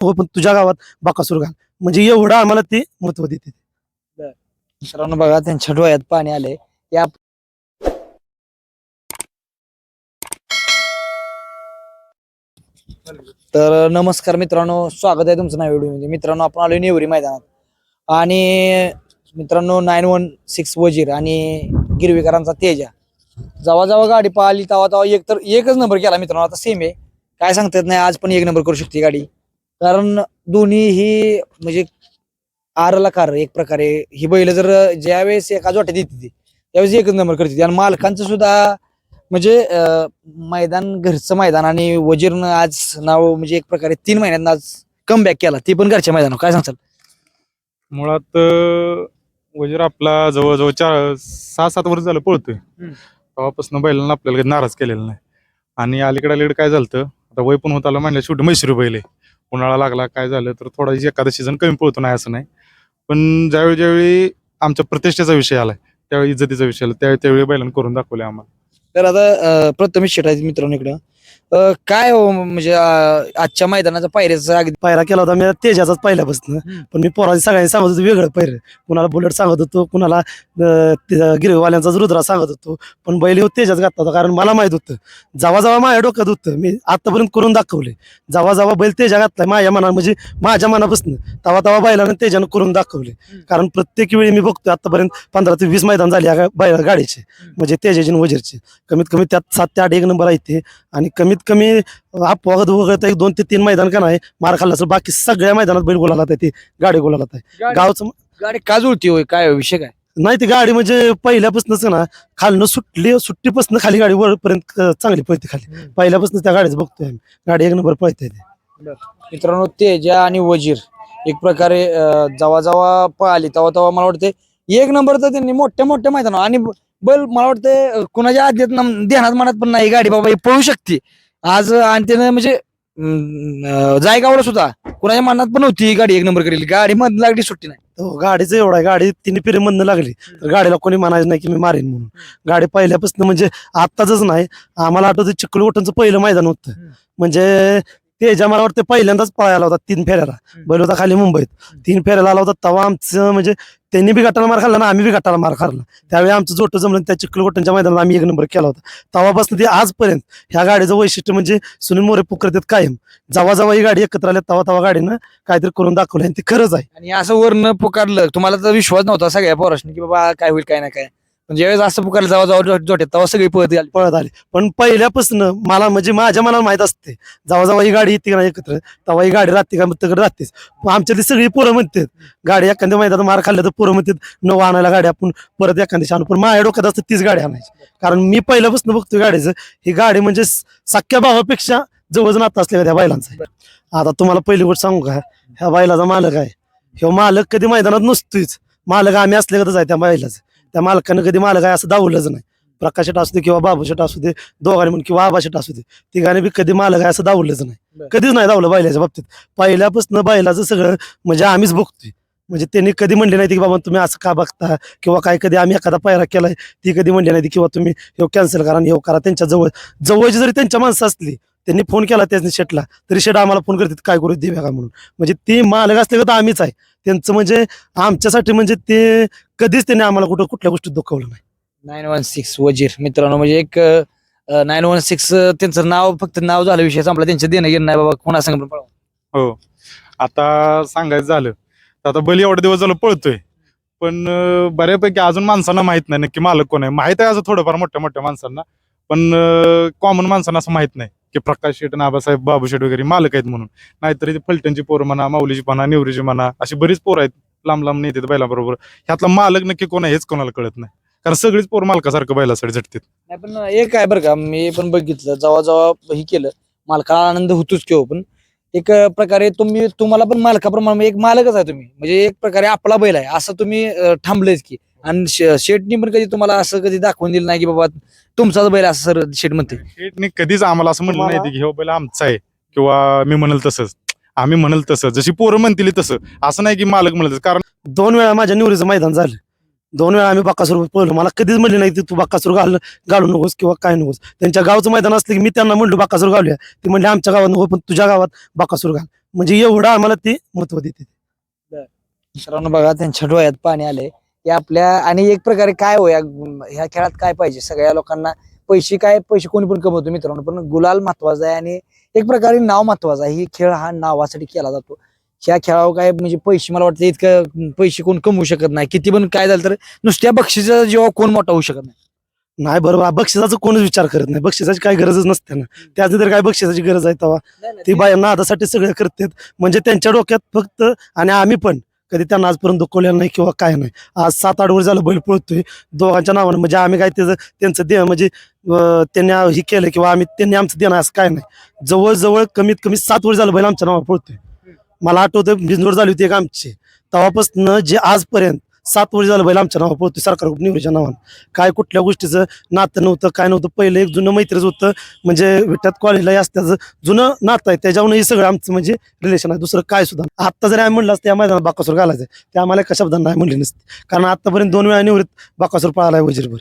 हो पण तुझ्या गावात बाकासूर घाल. म्हणजे एवढं आम्हाला ते महत्त्व देते मित्रांनो बघा त्यांच्या डोळ्यात पाणी आले या तर नमस्कार मित्रांनो स्वागत आहे तुमचं नाव व्हिडिओ म्हणजे मित्रांनो आपण आलोय नेवरी मैदानात. आणि मित्रांनो नाईन वन सिक्स वजीर आणि गिरवीकरांचा तेजा. जेव्हा जेव्हा गाडी पाहिली तेव्हा तवा एक तर एकच नंबर केला मित्रांनो. आता सेम आहे. काय सांगता येत नाही. आज पण एक नंबर करू शकते गाडी. कारण दोन्ही ही म्हणजे आरला कार एक प्रकारे. ही बैल जर ज्यावेळेस एका जोट्यात येते ती त्यावेळेस एकच नंबर करते आणि मालकांचं सुद्धा म्हणजे अं, मैदान घरचं मैदान आणि वजीरनं आज नाव म्हणजे एक प्रकारे तीन महिन्यात आज कमबॅक केला. ती पण घरच्या मैदानावर. काय सांगचाल मुळात अं, वजीर आपला जवळजवळ चार सहा सात वर्ष झालं पळतोय. हम्म. तेव्हापासून बैलांना आपल्याला नाराज केलेला नाही. आणि अलीकडे अलीकडे काय झालं आता वय पण होत आलं म्हणलं शेवटी मैसुरी बैल आहे. उन्हाळा लागला काय झालं तर थोडा एखादा सीझन कमी पळतो नाही असं नाही. पण ज्यावेळी ज्यावेळी आमच्या प्रतिष्ठेचा विषय आलाय त्यावेळी इज्जतीचा विषय आला त्यावेळी त्यावेळी बैलांना करून दाखवले आम्हाला. तर आता प्रथम प्रथमेश शेट मित्रांनो इकडं. अं, काय हो म्हणजे अं, आजच्या मैदानाचा पायऱ्याचा अगदी पायरा केला होता. मी तेजाचाच पहिल्यापासून. हम्म. पण मी पोराची सगळ्यांनी सांगत होतो वेगळं पैर कुणाला बुलेट सांगत होतो कुणाला अं, ते गिरवाल्यांचा रुद्रा सांगत होतो. पण बैल ह्यो तेजाच घातला होता कारण मला माहीत होतं. जेव्हा जेव्हा माझ्या डोक्यात होतं. मी आतापर्यंत करून दाखवले जेव्हा जेव्हा बैल तेजा घातलाय माझ्या मना म्हणजे माझ्या मनापासून. तेव्हा तेव्हा बैलानं तेजानं करून दाखवले हम्म. कारण प्रत्येक वेळी मी बघतोय आतापर्यंत पंधरा ते वीस मैदान झाली या गा- बैल गाडीचे म्हणजे तेजाचे आणि वजीरचे. कमीत कमी त्यात सात ते आठ एक नंबर आहे ते. आणि कमीत कमी अपवाद वगळता एक दोन ते तीन मैदान का नाही मार खाल्ला असेल बाकी सगळ्या मैदानात बैल गोलाला आहे ती गाडी गोलाला आहे. गावचं गाडी का जुळती होय? काय विषय काय? नाही ती गाडी म्हणजे पहिल्यापासूनच ना खालनं सुटली सुट्टीपासून खाली गाडी वरपर्यंत चांगली पळते खाली. पहिल्यापासून त्या गाडीच बघतोय आम्ही. गाडी एक नंबर पळते ती. मित्रांनो तेजा आणि वजीर एक प्रकारे जेव्हा जेव्हा पळाली. तेव्हा तेव्हा मला वाटते एक नंबर तर त्यांनी मोठ्या मोठ्या मैदानावर आणि बैल मला वाटते कुणाच्या नम- ध्यानात मनात पण नाही गाडी बाबा ही पळू शकते. आज आणि त्यानं म्हणजे जायगावला सुद्धा कुणाच्या मनात पण होती ही गाडी एक नंबर करेल. गाडी मध्ये लागली सुट्टी नाही. हो गाडीचं एवढं आहे. गाडी तिन्ही पिरी मधनं लागली. तर गाडीला कोणी म्हणायचं नाही की मी मारेन म्हणून. गाडी पहिल्यापासून म्हणजे आत्ताच नाही. आम्हाला आठवतं चिखलवटनचं पहिलं मैदान होतं. म्हणजे तेजा मला वाटतं पहिल्यांदाच पळायला होता तीन फेऱ्याला. बैल होता खाली मुंबईत. तीन फेऱ्याला आला होता तेव्हा आमचं म्हणजे त्यांनी बी गटाला मार खाल्ला ना आम्ही बी गटाला मार खाल्ला. त्यावेळी आमचं जोटं जमलं त्या चिखलवटनच्या मैदानात आम्ही एक नंबर केला होता. तेव्हापासून ते आजपर्यंत ह्या गाडीचं वैशिष्ट्य म्हणजे सुनील मोरे पुकरतात कायम. जेव्हा जेव्हा ही गाडी एकत्र आल्या तेव्हा तेव्हा गाडीनं काहीतरी करून दाखवलं आणि ते खरंच आहे. आणि असं वरनं पुकारलं तुम्हाला तर विश्वास नव्हता सगळ्या पोराशनी की बाबा काय होईल काय नाही काय पण ज्यावेळेस असं पुकारलं जावा जेव्हा जोटे तेव्हा सगळी पळत आली. पळत आले. पण पहिल्यापासून मला म्हणजे माझ्या मनाला माहीत असते जेव्हा जेव्हा ही गाडी येते का नाही एकत्र? तेव्हा ही गाडी राहते का? तिकडे राहतेच. आमच्यातली सगळी पोरं म्हणतात गाडी एखाद्या मैदानात मार खाल्लं तर पोरं म्हणतात नऊ आणायला गाडी आपण परत एखाद्याशी आणू पण माझ्या डोक्यात असतं तीच गाडी आणायची. कारण मी पहिल्यापासून बघतोय गाडीचं ही गाडी म्हणजे सख्या भावापेक्षा जवळजण आता असल्या त्या बैलांचं आता तुम्हाला पहिली गोष्ट सांगू का? ह्या बैलाचा मालक आहे. ह्यो मालक कधी मैदानात नसतोच मालक आम्ही असले असल्यागतच आहे त्या बैलाचं. त्या मालकानं कधी मालक आहे असं दावलंच नाही. प्रकाश शेट असू दे किंवा बाबू शेट असू दे दोघांनी म्हणून किंवा आबा शेट असू दे तिघांनी बी कधी मालक आहे असं दावलंच नाही. कधीच नाही दावलं बैलाच्या बाबतीत. पहिल्यापासून बैलाचं सगळं म्हणजे आम्हीच बघतोय. म्हणजे त्यांनी कधी म्हणले नाही की बाबा तुम्ही असं का बघता किंवा काय कधी आम्ही एखादा पायरा केलाय ती कधी म्हणली नाही किंवा तुम्ही हे कॅन्सल करा आणि हे करा त्यांच्या जवळ. जवळची जरी त्यांच्या माणसं असली त्यांनी फोन केला त्यांनी शेटला तरी शेट आम्हाला फोन करतात काय करू देव्या का म्हणून. म्हणजे ते मालक असले तर आम्हीच आहे. त्यांचं म्हणजे आमच्यासाठी म्हणजे ते कधीच त्यांनी आम्हाला कुठं कुठल्या गोष्टीत दुखवलं नाही. नाईन वन सिक्स वजीर मित्रांनो म्हणजे एक नाईन वन सिक्स त्यांचं नाव फक्त नाव झालं विषय संपला त्यांचं देणं घेणं नाही बाबा कोणा संग पण पळवा. हो. आता सांगायचं झालं तर आता बैल एवढे दिवस झालं पळतोय पण बऱ्यापैकी अजून माणसांना माहीत नाही नक्की मालक कोण आहे. माहीत आहे असं थोडंफार मोठ्या मोठ्या माणसांना पण कॉमन माणसांना असं माहीत नाही की प्रकाश शेट आणि आबासाहेब बाबू शेट वगैरे मालक आहेत म्हणून. नाहीतरी ते फलटणची पोरं म्हणा माऊलीची म्हणा निवरीची म्हणा अशी बरीच पोरं आहेत. लांब लांब नेतात बैलाबरोबर. ह्यातला मालक नक्की कोण आहे हेच कोणाला कळत नाही. कारण सगळीच पोर मालकासारखं बैलासाठी झटतात. नाही पण एक आहे बरं का मी पण बघितलं जेव्हा जेव्हा हे केलं मालकाला आनंद होतोच किंवा हो, पण एक प्रकारे तुम्ही तुम्हाला पण मालकाप्रमाणे एक मालकच आहे तुम्ही. म्हणजे एक प्रकारे आपला बैल आहे असं तुम्ही अं, थांबलेच की. आणि शेटनी पण कधी तुम्हाला असं कधी दाखवून दिलं नाही की बाबा तुमचाच बैल असं सर शेट म्हणते शेटने कधीच आम्हाला असं म्हणलं नाही की हे बैल आमचा आहे. किंवा मी म्हणल तसंच. आम्ही म्हणल तसं. जशी पोरं म्हणतील तसं. असं नाही की मालक म्हणल तसं. कारण दोन वेळा माझ्या निवडीचं मैदान झालं. दोन वेळा आम्ही बक्कासूर पळलो. मला कधीच म्हणले नाही की तू बक्कासूर घाल घालू नकोस किंवा काय नकोस. त्यांच्या गावचं मैदान असलं की मी त्यांना म्हणलो बक्कासूर घालूया. ती म्हणले आमच्या गावात नको पण तुझ्या गावात बक्कासूर घाल. म्हणजे एवढं आम्हाला ते महत्त्व देते. मित्रांनो बघा त्यांच्या डोळ्यात पाणी आले की आपल्या आणि एक प्रकारे काय हो या ह्या खेळात काय पाहिजे? सगळ्या लोकांना पैसे काय पैसे कोणी पण कमवतो मित्रांनो पण गुलाल महत्त्वाचा आहे आणि एक प्रकारे नाव महत्वाचं आहे. ही खेळ हा नावासाठी केला जातो. ह्या खेळावर काय म्हणजे पैसे मला वाटतं इतकं पैसे कोण कमवू शकत नाही. किती पण काय झालं तर नुसत्या बक्षिसा जेव्हा कोण मोठा होऊ शकत नाही. नाही बरोबर. बक्षिसाचा कोणच विचार करत नाही. बक्षिसाची काही गरजच नसते ना. त्याची तर काय बक्षिसाची गरज आहे तेव्हा ती बाया नादासाठी सगळं करतात. म्हणजे त्यांच्या डोक्यात फक्त आणि आम्ही पण कधी त्यांना आजपर्यंत दुखवलेलं नाही किंवा काय नाही. आज सात आठ वर्ष झालं बैल पळतोय. दोघांच्या नावानं म्हणजे आम्ही काय त्याचं त्यांचं दे म्हणजे त्यांनी हे केलं किंवा आम्ही त्यांनी आमचं देणं असं काय नाही. जवळजवळ कमीत कमी सात वर्ष झालं बैल आमच्या नावावर पळतोय. मला आठवतं बिंजोड झाली होती एक आमची. तेव्हापासून जे आजपर्यंत सात वर्ष झालं बैल आमच्या नावावर पळतोय सरकार निवडीच्या नावानं काय कुठल्या गोष्टीचं नातं नव्हतं काय नव्हतं पहिलं एक जुनं मैत्रीच होतं. म्हणजे विट्यात कॉलेजला असत्याचं जुनं नातं आहे त्याच्यावरून हे सगळं आमचं म्हणजे रिलेशन आहे. दुसरं काय सुद्धा. आत्ता जरी आम्ही म्हणलं असतं या मैदानात बाकासूर घालायचं ते आम्हाला एका शब्दांना नाही म्हणले नसते. कारण आतापर्यंत दोन वेळा निवृत्त बाकासूर पळालाय वजीरभर.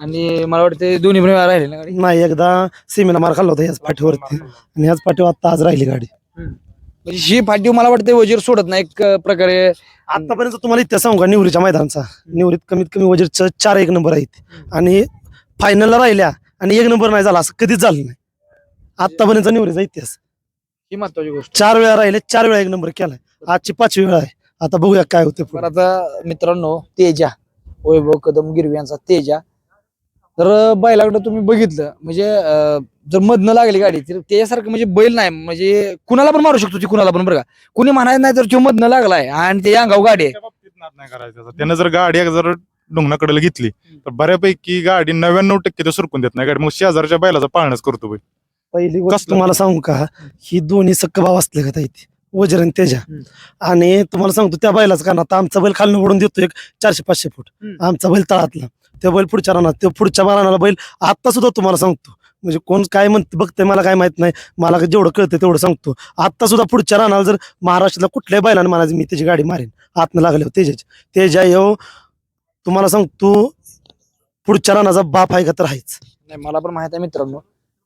आणि मला वाटतं दोन्ही पण राहिले ना गाडी? नाही एकदा सीमेला मार खाल्ला होता याच पाठीवरती. आणि याच पाठीवर आता आज राहिली गाडी. म्हणजे ही फाटी मला वाटतं वजीर सोडत नाही एक प्रकारे आतापर्यंत तुम्हाला इतिहास सांगू का? निवरीच्या मैदानाचा. निवरीत कमीत कमी वजीरचं चार एक नंबर आहेत. आणि फायनलला राहिल्या आणि एक नंबर नाही झाला असं कधीच झालं नाही. आतापर्यंत निवरीचा इतिहास. ही महत्वाची गोष्ट. चार वेळा राहिले चार वेळा एक नंबर केलाय. आजची पाचवी वेळा आहे. आता बघूया काय होते आता मित्रांनो तेजा वैभव कदम गिरवी यांचा तेजा. तर बैलाकडे तुम्ही बघितलं. म्हणजे अं, जर मधनं लागली गाडी तर त्याच्यासारखं म्हणजे बैल नाही. म्हणजे कुणाला पण मारू शकतो ती कुणाला पण बरं का. कुणी म्हणायचं नाही तर तो मधनं लागलाय आणि ते अंगाव गाडी आहे. त्या बाबतीत नाद नाही करायचा. त्याचा. त्यानं जर गाडी एक जर डोंगणाकडे घेतली तर बऱ्यापैकी गाडी नव्याण्णव टक्के तो सरकून देत नाही गाडी. मग शेजारच्या बैलाचा पाळणच करतो बैल पहिली गोष्ट कसलं? तुम्हाला सांगू का? ही दोन्ही सक्क भाव असले का वजर आणि तेजा. आणि तुम्हाला सांगतो त्या बैलाच कारण आता आमचा बैल खालनं ओढून देतो एक चारशे पाचशे फूट. आमचा बैल तळातला. त्या बैल पुढच्या रानात त्या पुढच्या रानाला बैल आता सुद्धा तुम्हाला सांगतो. म्हणजे कोण काय म्हणते बघतंय मला काय माहीत नाही. मला जेवढं कळतं तेवढं सांगतो. आता सुद्धा पुढच्या रानाला जर महाराष्ट्रातल्या कुठल्याही बैलाने म्हणायचं मी त्याची गाडी मारेन. आतनं लागल्यावर तेजाची. तेजा येऊ तुम्हाला सांगतो पुढच्या रानाचा बाप आहे का तर आहेच. नाही मला पण माहीत आहे मित्रांनो.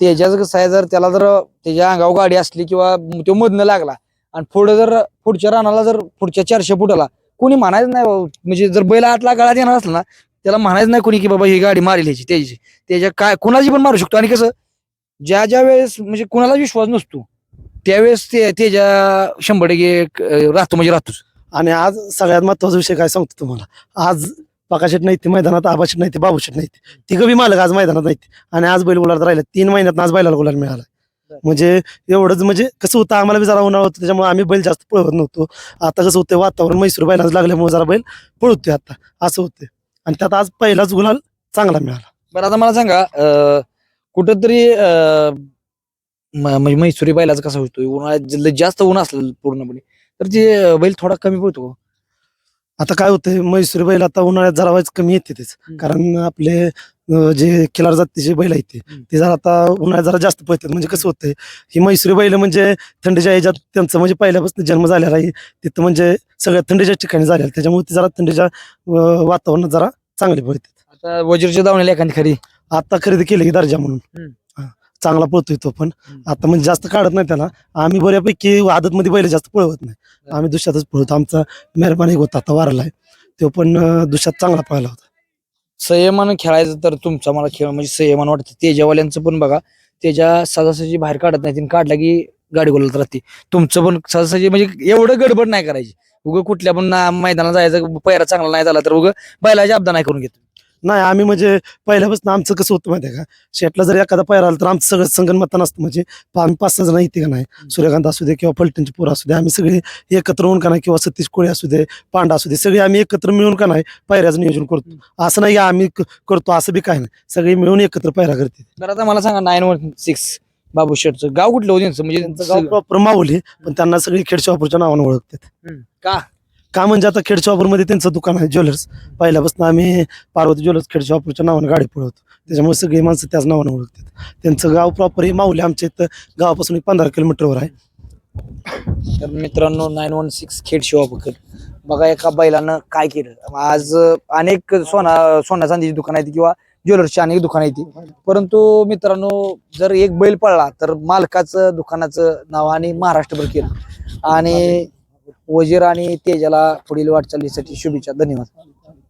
तेजाचं कसं आहे जर त्याला जर त्याच्या अंगावर गाडी असली किंवा तो मधनं लागला आणि पुढे जर पुढच्या रानाला जर पुढच्या चारशे फुटाला कोणी म्हणायचं नाही बाबा. म्हणजे जर बैल आतला गळात येणार असला ना त्याला म्हणायचं नाही कोणी की बाबा ही गाडी मारेल ह्याची त्याची. त्याच्या काय कुणाची पण मारू शकतो. आणि कसं ज्या ज्या वेळेस म्हणजे कुणाला विश्वास नसतो त्यावेळेस ते त्याच्या शंभर टक्के राहतो म्हणजे राहतोच. आणि आज सगळ्यात महत्त्वाचा विषय काय सांगतो तुम्हाला? आज पकाशेट नाही ते मैदानात आबाशेट नाही ते बाबूशेट नाही ते तिघं बी मालक आज मैदानात नाही आणि आज बैल गुलाल राहिला तीन महिन्यात आज बैलाला गुलाल मिळाला. म्हणजे एवढंच म्हणजे कसं होतं आम्हाला जरा उन्हाळा होतं त्याच्यामुळे आम्ही बैल जास्त पळवत नव्हतो. आता कसं होतं वातावरण मैसूर बैलाच लागल्यामुळे जरा बैल पळतोय आता असं होतं आणि त्यात आज पहिलाच गुलाल चांगला मिळाला. बरं आता मला सांगा अं, कुठंतरी अं, म- म्हणजे मैसुरी बैलाचं कसं होतो उन्हाळ्यात ज- जास्त ऊन असलं पूर्णपणे तर ते अं, बैल थोडा कमी पडतो आता काय होतंय मैसूर बैल आता उन्हाळ्यात जरा वाईज कमी येते तेच. कारण आपले अं, जे खिलार जातीचे बैल आहेत ते हम्म. ते जरा आता उन्हाळ्यात जरा जास्त पळतात. म्हणजे कसं होतंय ही मैसूरी बैल म्हणजे थंडीच्या ह्याच्यात त्यांचं म्हणजे पहिल्यापासून जन्म झालेला आहे. तिथं म्हणजे सगळ्या थंडीच्या ठिकाणी झालेलं त्याच्यामुळे ते जरा थंडीच्या अं, वातावरणात जरा चांगले पळतात आता वजीरच्या दावण्याला एखादी खरी? आता खरेदी केली की दर्जा म्हणून. चांगला पळतोय तो पण. आता म्हणजे जास्त काढत नाही त्याला. आम्ही बऱ्यापैकी आदत मध्ये बैल जास्त पळवत नाही. आम्ही दुष्यातच पळवतो. आमचा मेहरबानी होता आता वारला आहे. तो पण दुष्यात चांगला पळाला होता. संयमानं खेळायचं तर तुमचा मला खेळ म्हणजे संयमान वाटतं. तेजावाल्यांचं पण बघा. तेजा सहजासहजी बाहेर काढत नाही. तिने काढला की गाडी गोलत राहते. तुमचं पण सहजासहजी म्हणजे एवढं गडबड नाही करायची. उगं कुठल्या पण मैदानात जायचं पैरा चांगला नाही झाला तर उगं बैलाची अब्दा नाही करून घेतो. नाही आम्ही म्हणजे पहिल्यापासून आमचं कसं होतं माहितीये का? शेटला जर एखादा पैर आला तर आमचं सगळं संगणमत नसतं म्हणजे आम्ही पाच सहा जण येते का नाही? सूर्यकांत असू दे किंवा फलटणची पोरं असू दे आम्ही सगळे एकत्र होऊन का नाही किंवा सतीश कोळी असू दे पांडा असू दे सगळे आम्ही एकत्र मिळून का नाही पैऱ्याचं नियोजन करतो. असं नाही की आम्ही क- करतो असं बी काय नाही. सगळे मिळून एकत्र पैरा करते तर आता मला सांगा नाईन वन सिक्स बाबू शेटचं गाव कुठलं होतं त्यांचं म्हणजे त्यांचं गाव प्रॉपर माऊली पण त्यांना सगळी खेडशापूरच्या नावानं ओळखतात. का? का म्हणजे आता खेडशापूरमध्ये त्यांचं दुकान आहे ज्वेलर्स. पहिल्यापासून आम्ही पार्वती ज्वेलर्स खेड शॉपरच्या नावानं गाडी पळवतो. त्याच्यामुळे सगळी माणसं त्याच नावानं ओळखतात. त्यांचं गाव प्रॉपर हे माऊली आमच्या इथं गावापासून एक पंधरा किलोमीटरवर आहे. तर मित्रांनो nine one six Khed Shivapkar बघा एका बैलानं काय केलं? आज अनेक सोना सोना चांदीची दुकान आहेत किंवा ज्वेलर्सची अनेक दुकानं येते परंतु मित्रांनो जर एक बैल पळला तर मालकाचं दुकानाचं नाव आणि महाराष्ट्रभर केलं. आणि वजीर आणि तेजाला पुढील वाटचालीसाठी शुभेच्छा. धन्यवाद.